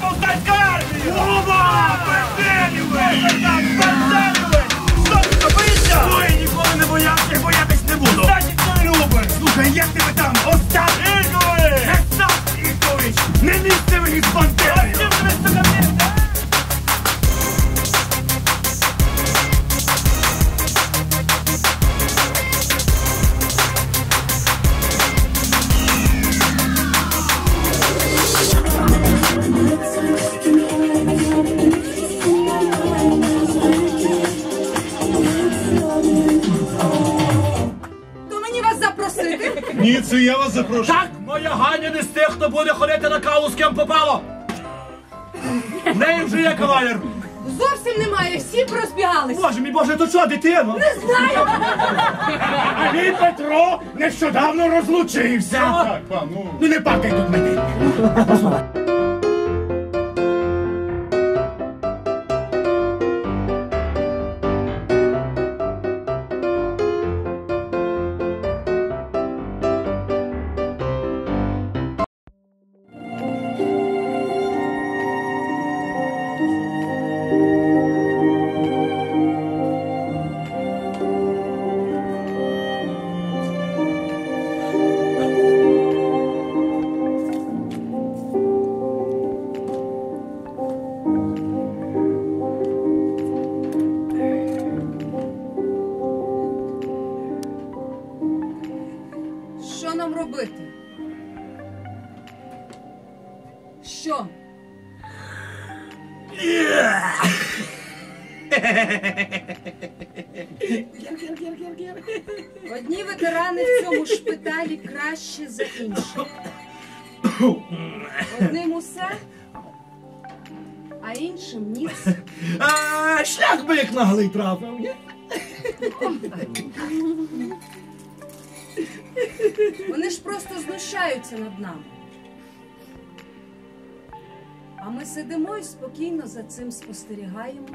повстанська армія! Оба! Бендерівець! Що ти забився? Ой, ніколи не боявся, і боятись не буду. Значить, не як тебе там? Остап Ігович! Остап Ігович! Не місце мені з бандерою! Вас запросити. Ні, це я вас запрошую. Так, моя Ганя не з тих, хто буде ходити на каву з ким попало. В неї вже є кавалер. Зовсім немає, всі порозбігалися. Боже мій Боже, то що, дитино? Не знаю. А мій Петро нещодавно розлучився. Так, пан, ну. Ну не пакай тут мене. Робити? Що? Одні ветерани в цьому шпиталі краще за інших. Одним усе, а іншим ніц. А, шлях би як наглий трапив? Вони ж просто знущаються над нами. А ми сидимо і спокійно за цим спостерігаємо.